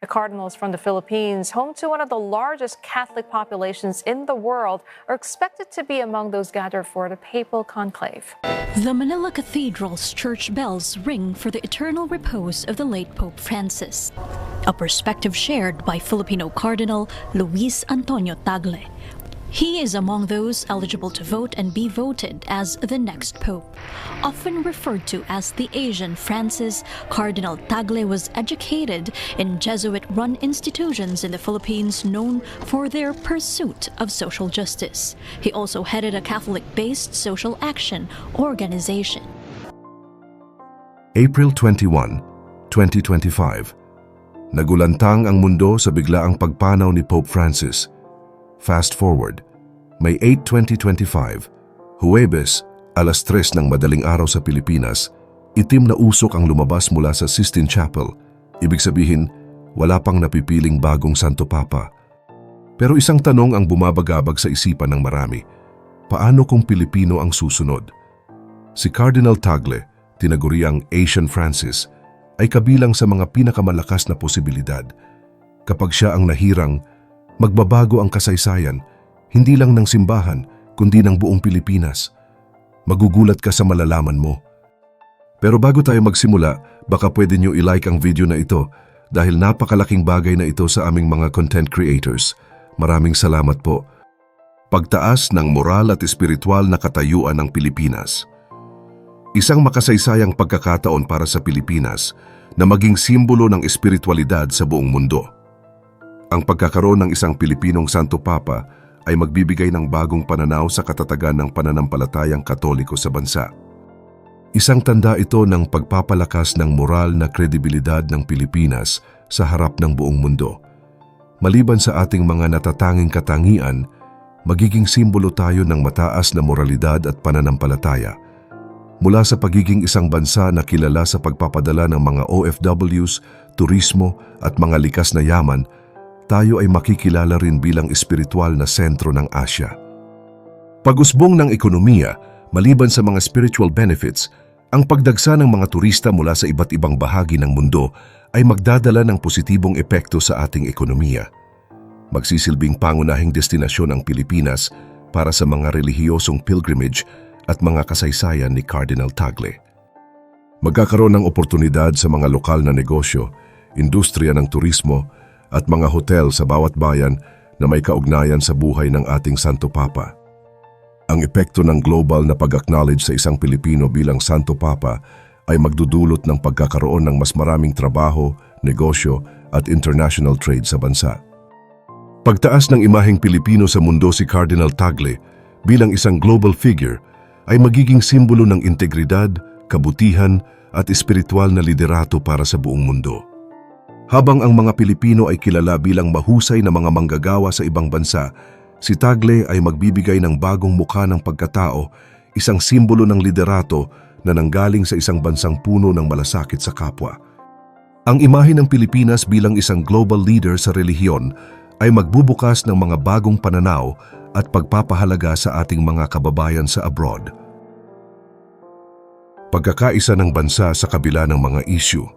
The cardinals from the Philippines, home to one of the largest Catholic populations in the world, are expected to be among those gathered for the papal conclave. The Manila Cathedral's church bells ring for the eternal repose of the late Pope Francis, a perspective shared by Filipino Cardinal Luis Antonio Tagle. He is among those eligible to vote and be voted as the next Pope. Often referred to as the Asian Francis, Cardinal Tagle was educated in Jesuit run institutions in the Philippines known for their pursuit of social justice. He also headed a Catholic based social action organization. April 21, 2025. Nagulantang ang mundo sa biglaang pagpanaw ni Pope Francis. Fast forward, May 8, 2025, Huwebes, alas 3 ng madaling araw sa Pilipinas, itim na usok ang lumabas mula sa Sistine Chapel. Ibig sabihin, wala pang napipiling bagong Santo Papa. Pero isang tanong ang bumabagabag sa isipan ng marami. Paano kung Pilipino ang susunod? Si Cardinal Tagle, tinaguriang Asian Francis, ay kabilang sa mga pinakamalakas na posibilidad. Kapag siya ang nahirang, magbabago ang kasaysayan, hindi lang ng simbahan, kundi ng buong Pilipinas. Magugulat ka sa malalaman mo. Pero bago tayo magsimula, baka pwede nyo i-like ang video na ito dahil napakalaking bagay na ito sa aming mga content creators. Maraming salamat po. Pagtaas ng moral at espiritual na katayuan ng Pilipinas. Isang makasaysayang pagkakataon para sa Pilipinas na maging simbolo ng espiritualidad sa buong mundo. Ang pagkakaroon ng isang Pilipinong Santo Papa ay magbibigay ng bagong pananaw sa katatagan ng pananampalatayang katoliko sa bansa. Isang tanda ito ng pagpapalakas ng moral na kredibilidad ng Pilipinas sa harap ng buong mundo. Maliban sa ating mga natatanging katangian, magiging simbolo tayo ng mataas na moralidad at pananampalataya. Mula sa pagiging isang bansa na kilala sa pagpapadala ng mga OFWs, turismo at mga likas na yaman, tayo ay makikilala rin bilang espiritual na sentro ng Asya. Pag-usbong ng ekonomiya, maliban sa mga spiritual benefits, ang pagdagsa ng mga turista mula sa iba't ibang bahagi ng mundo ay magdadala ng positibong epekto sa ating ekonomiya. Magsisilbing pangunahing destinasyon ang Pilipinas para sa mga relihiyosong pilgrimage at mga kasaysayan ni Cardinal Tagle. Magkakaroon ng oportunidad sa mga lokal na negosyo, industriya ng turismo at mga hotel sa bawat bayan na may kaugnayan sa buhay ng ating Santo Papa. Ang epekto ng global na pag-acknowledge sa isang Pilipino bilang Santo Papa ay magdudulot ng pagkakaroon ng mas maraming trabaho, negosyo at international trade sa bansa. Pagtaas ng imaheng Pilipino sa mundo si Cardinal Tagle bilang isang global figure ay magiging simbolo ng integridad, kabutihan at espiritual na liderato para sa buong mundo. Habang ang mga Pilipino ay kilala bilang mahusay na mga manggagawa sa ibang bansa, si Tagle ay magbibigay ng bagong mukha ng pagkatao, isang simbolo ng liderato na nanggaling sa isang bansang puno ng malasakit sa kapwa. Ang imahe ng Pilipinas bilang isang global leader sa relihiyon ay magbubukas ng mga bagong pananaw at pagpapahalaga sa ating mga kababayan sa abroad. Pagkakaisa ng bansa sa kabila ng mga issue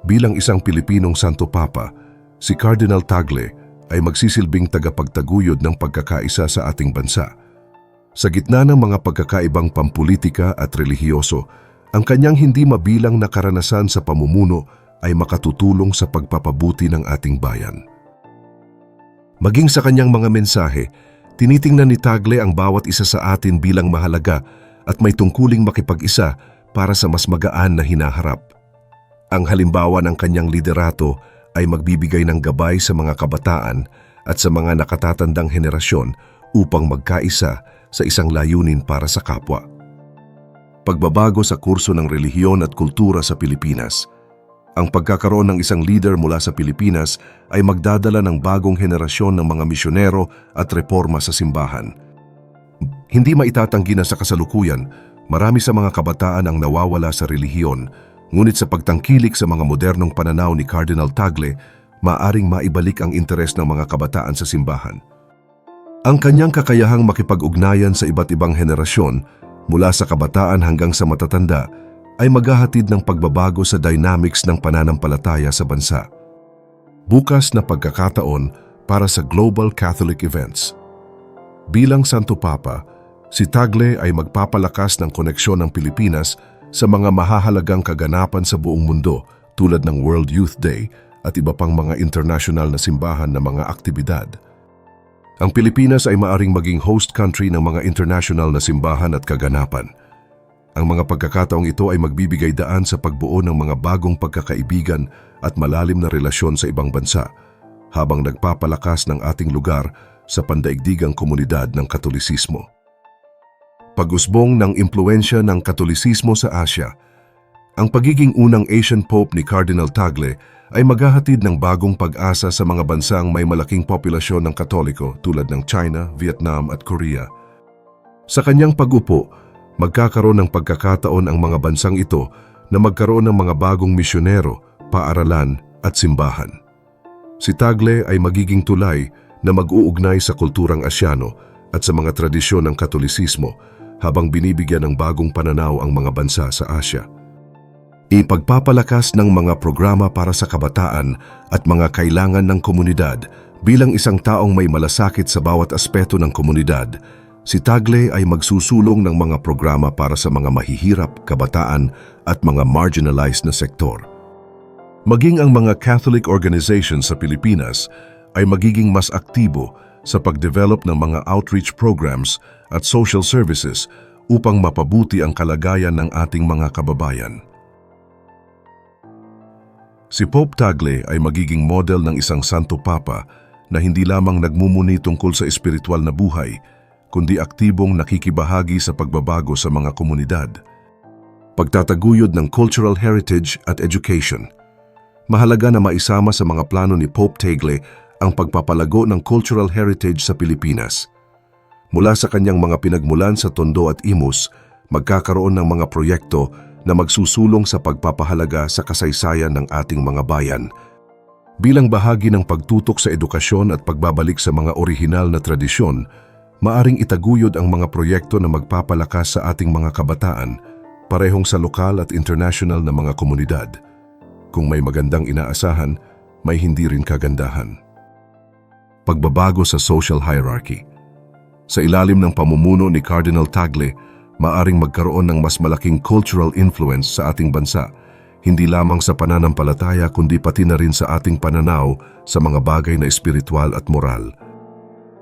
Bilang isang Pilipinong Santo Papa, si Cardinal Tagle ay magsisilbing tagapagtaguyod ng pagkakaisa sa ating bansa. Sa gitna ng mga pagkakaibang pampulitika at relihiyoso, ang kanyang hindi mabilang na karanasan sa pamumuno ay makatutulong sa pagpapabuti ng ating bayan. Maging sa kanyang mga mensahe, tinitingnan ni Tagle ang bawat isa sa atin bilang mahalaga at may tungkuling makipag-isa para sa mas magaan na hinaharap. Ang halimbawa ng kanyang liderato ay magbibigay ng gabay sa mga kabataan at sa mga nakatatandang henerasyon upang magkaisa sa isang layunin para sa kapwa. Pagbabago sa kurso ng relihiyon at kultura sa Pilipinas. Ang pagkakaroon ng isang leader mula sa Pilipinas ay magdadala ng bagong henerasyon ng mga misyonero at reforma sa simbahan. Hindi maitatanggi na sa kasalukuyan, marami sa mga kabataan ang nawawala sa relihiyon Ngunit sa pagtangkilik sa mga modernong pananaw ni Cardinal Tagle, maaring maibalik ang interes ng mga kabataan sa simbahan. Ang kanyang kakayahang makipag-ugnayan sa iba't ibang henerasyon, mula sa kabataan hanggang sa matatanda, ay maghahatid ng pagbabago sa dynamics ng pananampalataya sa bansa. bukas na pagkakataon para sa Global Catholic Events. Bilang Santo Papa, si Tagle ay magpapalakas ng koneksyon ng Pilipinas sa mga mahahalagang kaganapan sa buong mundo tulad ng World Youth Day at iba pang mga international na simbahan na mga aktibidad. Ang Pilipinas ay maaring maging host country ng mga international na simbahan at kaganapan. Ang mga pagkakataong ito ay magbibigay daan sa pagbuo ng mga bagong pagkakaibigan at malalim na relasyon sa ibang bansa, habang nagpapalakas ng ating lugar sa pandaigdigang komunidad ng Katolisismo. Pag-usbong ng impluensya ng Katolisismo sa Asya, ang pagiging unang Asian Pope ni Cardinal Tagle ay maghahatid ng bagong pag-asa sa mga bansang may malaking populasyon ng Katoliko tulad ng China, Vietnam at Korea. Sa kanyang pag-upo, magkakaroon ng pagkakataon ang mga bansang ito na magkaroon ng mga bagong misyonero, paaralan at simbahan. Si Tagle ay magiging tulay na mag-uugnay sa kulturang Asyano at sa mga tradisyon ng Katolisismo habang binibigyan ng bagong pananaw ang mga bansa sa Asya. Ipagpapalakas ng mga programa para sa kabataan at mga kailangan ng komunidad bilang isang taong may malasakit sa bawat aspeto ng komunidad, si Tagle ay magsusulong ng mga programa para sa mga mahihirap, kabataan at mga marginalized na sektor. Maging ang mga Catholic organizations sa Pilipinas ay magiging mas aktibo sa pagdevelop ng mga outreach programs at social services upang mapabuti ang kalagayan ng ating mga kababayan. Si Pope Tagle ay magiging model ng isang Santo Papa na hindi lamang nagmumuni tungkol sa espiritual na buhay, kundi aktibong nakikibahagi sa pagbabago sa mga komunidad. Pagtataguyod ng cultural heritage at education. Mahalaga na maisama sa mga plano ni Pope Tagle ang pagpapalago ng cultural heritage sa Pilipinas. Mula sa kanyang mga pinagmulan sa Tondo at Imus, magkakaroon ng mga proyekto na magsusulong sa pagpapahalaga sa kasaysayan ng ating mga bayan. Bilang bahagi ng pagtutok sa edukasyon at pagbabalik sa mga orihinal na tradisyon, maaring itaguyod ang mga proyekto na magpapalakas sa ating mga kabataan, parehong sa lokal at international na mga komunidad. Kung may magandang inaasahan, may hindi rin kagandahan. Pagbabago sa social hierarchy. Sa ilalim ng pamumuno ni Cardinal Tagle, maaring magkaroon ng mas malaking cultural influence sa ating bansa, hindi lamang sa pananampalataya kundi pati na rin sa ating pananaw sa mga bagay na espiritual at moral.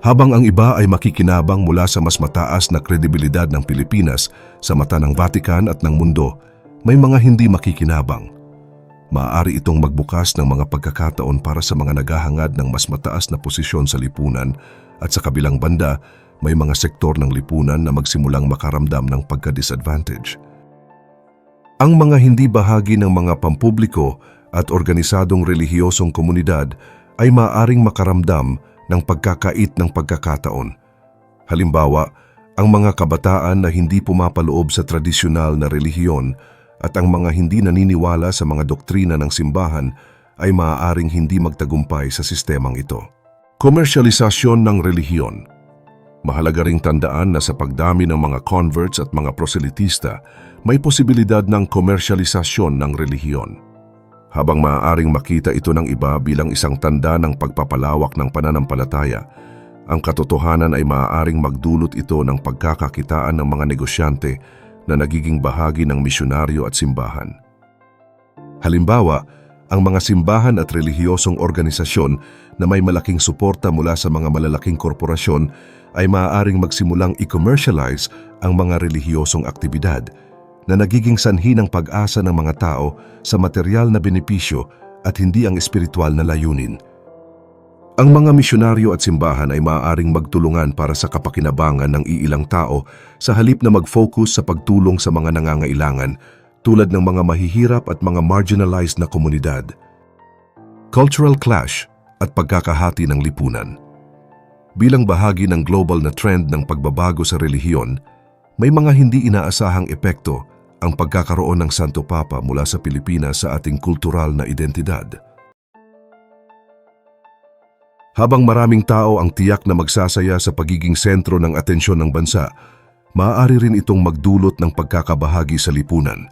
Habang ang iba ay makikinabang mula sa mas mataas na kredibilidad ng Pilipinas sa mata ng Vatican at ng mundo, may mga hindi makikinabang. Maaari itong magbukas ng mga pagkakataon para sa mga naghahangad ng mas mataas na posisyon sa lipunan at sa kabilang banda, may mga sektor ng lipunan na magsimulang makaramdam ng pagka-disadvantage. Ang mga hindi bahagi ng mga pampubliko at organisadong relihiyosong komunidad ay maaring makaramdam ng pagkakait ng pagkakataon. Halimbawa, ang mga kabataan na hindi pumapaloob sa tradisyonal na relihiyon at ang mga hindi naniniwala sa mga doktrina ng simbahan ay maaaring hindi magtagumpay sa sistemang ito. Komersyalisasyon ng relihiyon Mahalaga ring tandaan na sa pagdami ng mga converts at mga proselitista, may posibilidad ng komersyalisasyon ng relihiyon. Habang maaaring makita ito ng iba bilang isang tanda ng pagpapalawak ng pananampalataya, ang katotohanan ay maaaring magdulot ito ng pagkakakitaan ng mga negosyante na nagiging bahagi ng misyonaryo at simbahan. Halimbawa, ang mga simbahan at relihiyosong organisasyon na may malaking suporta mula sa mga malalaking korporasyon ay maaaring magsimulang i-commercialize ang mga relihiyosong aktibidad na nagiging sanhi ng pag-asa ng mga tao sa material na benepisyo at hindi ang espiritual na layunin. Ang mga misyonaryo at simbahan ay maaaring magtulungan para sa kapakinabangan ng iilang tao sa halip na mag-focus sa pagtulong sa mga nangangailangan tulad ng mga mahihirap at mga marginalized na komunidad. Cultural clash at pagkakahati ng lipunan. Bilang bahagi ng global na trend ng pagbabago sa relihiyon, may mga hindi inaasahang epekto ang pagkakaroon ng Santo Papa mula sa Pilipinas sa ating kultural na identidad. Habang maraming tao ang tiyak na magsasaya sa pagiging sentro ng atensyon ng bansa, maaari rin itong magdulot ng pagkakabahagi sa lipunan.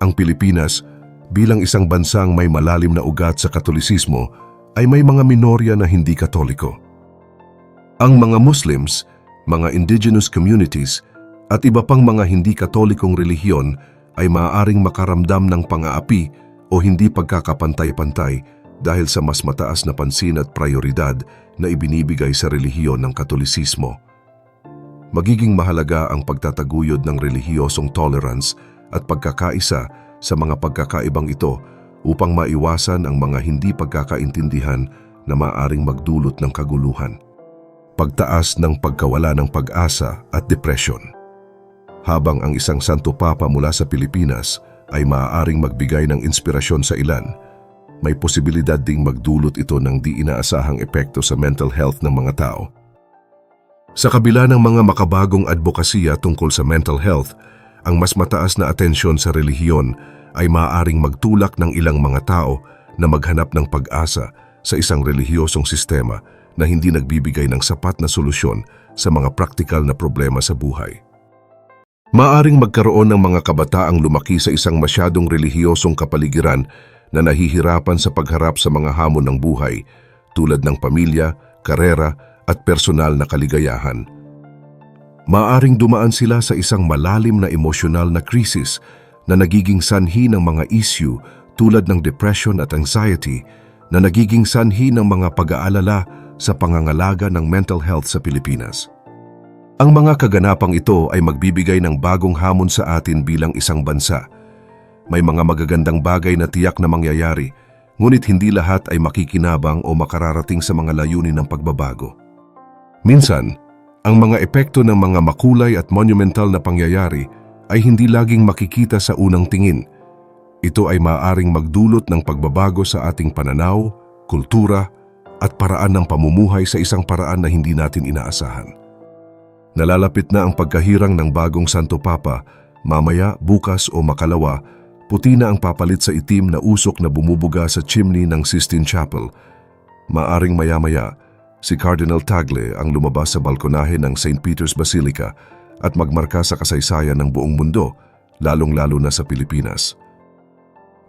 Ang Pilipinas, bilang isang bansang may malalim na ugat sa katolisismo, ay may mga minorya na hindi katoliko. Ang mga Muslims, mga indigenous communities, at iba pang mga hindi katolikong relihiyon ay maaaring makaramdam ng pang-aapi o hindi pagkakapantay-pantay dahil sa mas mataas na pansin at prioridad na ibinibigay sa relihiyon ng katolisismo. Magiging mahalaga ang pagtataguyod ng relihiyosong tolerance at pagkakaisa sa mga pagkakaibang ito upang maiwasan ang mga hindi pagkakaintindihan na maaring magdulot ng kaguluhan. Pagtaas ng pagkawala ng pag-asa at depresyon. Habang ang isang Santo Papa mula sa Pilipinas ay maaaring magbigay ng inspirasyon sa ilan, may posibilidad ding magdulot ito ng di inaasahang epekto sa mental health ng mga tao. Sa kabila ng mga makabagong advokasya tungkol sa mental health, ang mas mataas na atensyon sa relihiyon ay maaaring magtulak ng ilang mga tao na maghanap ng pag-asa sa isang relihiyosong sistema na hindi nagbibigay ng sapat na solusyon sa mga praktikal na problema sa buhay. Maaring magkaroon ng mga kabataang lumaki sa isang masyadong relihiyosong kapaligiran na nahihirapan sa pagharap sa mga hamon ng buhay tulad ng pamilya, karera at personal na kaligayahan. Maaring dumaan sila sa isang malalim na emosyonal na krisis na nagiging sanhi ng mga issue tulad ng depression at anxiety na nagiging sanhi ng mga pag-aalala sa pangangalaga ng mental health sa Pilipinas. Ang mga kaganapang ito ay magbibigay ng bagong hamon sa atin bilang isang bansa. May mga magagandang bagay na tiyak na mangyayari, ngunit hindi lahat ay makikinabang o makararating sa mga layunin ng pagbabago. Minsan, ang mga epekto ng mga makulay at monumental na pangyayari ay hindi laging makikita sa unang tingin. Ito ay maaaring magdulot ng pagbabago sa ating pananaw, kultura, at paraan ng pamumuhay sa isang paraan na hindi natin inaasahan. Nalalapit na ang pagkahirang ng bagong Santo Papa, mamaya, bukas o makalawa, puti na ang papalit sa itim na usok na bumubuga sa chimney ng Sistine Chapel. Maaring maya-maya, si Cardinal Tagle ang lumabas sa balkonahe ng St. Peter's Basilica at magmarka sa kasaysayan ng buong mundo, lalong-lalo na sa Pilipinas.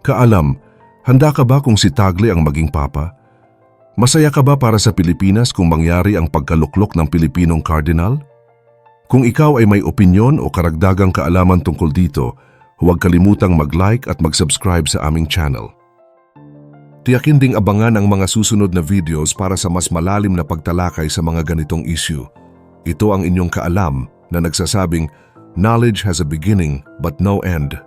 Kaalam, handa ka ba kung si Tagle ang maging papa? Masaya ka ba para sa Pilipinas kung mangyari ang pagkaluklok ng Pilipinong Cardinal? Kung ikaw ay may opinyon o karagdagang kaalaman tungkol dito, huwag kalimutang mag-like at mag-subscribe sa aming channel. Tiyakin ding abangan ang mga susunod na videos para sa mas malalim na pagtalakay sa mga ganitong issue. Ito ang inyong kaalam na nagsasabing, Knowledge has a beginning but no end.